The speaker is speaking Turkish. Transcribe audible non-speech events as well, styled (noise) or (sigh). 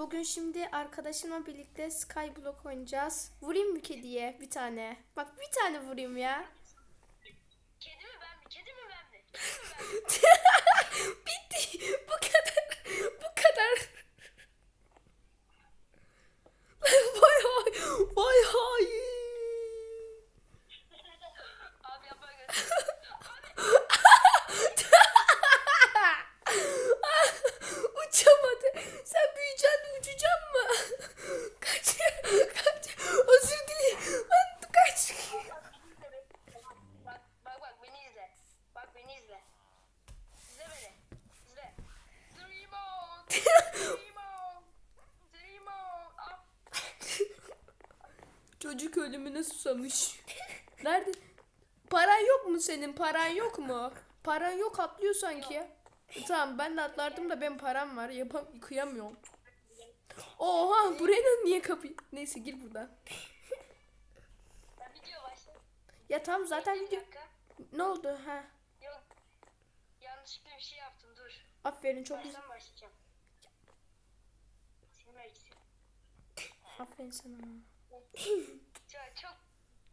Bugün şimdi arkadaşımla birlikte Skyblock oynayacağız. Vurayım mı kediye bir tane? Bak bir tane vurayım ya. Kedi mi ben mi? Kedi mi ben mi? Kedi mi ben mi? Bitti. Bu kadar. Bu kadar. (laughs) vay hay. Vay hay. Abi yapma. (laughs) Uçamadı. Sen büyüyeceksin Çocuk ölümüne susamış. (laughs) Nerede? Paran yok mu senin? Paran yok mu? Paran yok atlıyor sanki. E, Tamam ben de atlardım da ben param var. Yapam kıyamıyorum. Oha buraya niye kapı? Neyse gir buradan. Ya tamam zaten video. Ne oldu? Ha. Yok. Yanlışlıkla bir şey yaptım dur. Aferin çok güzel. Başlayacağım. Aferin sana. Çok,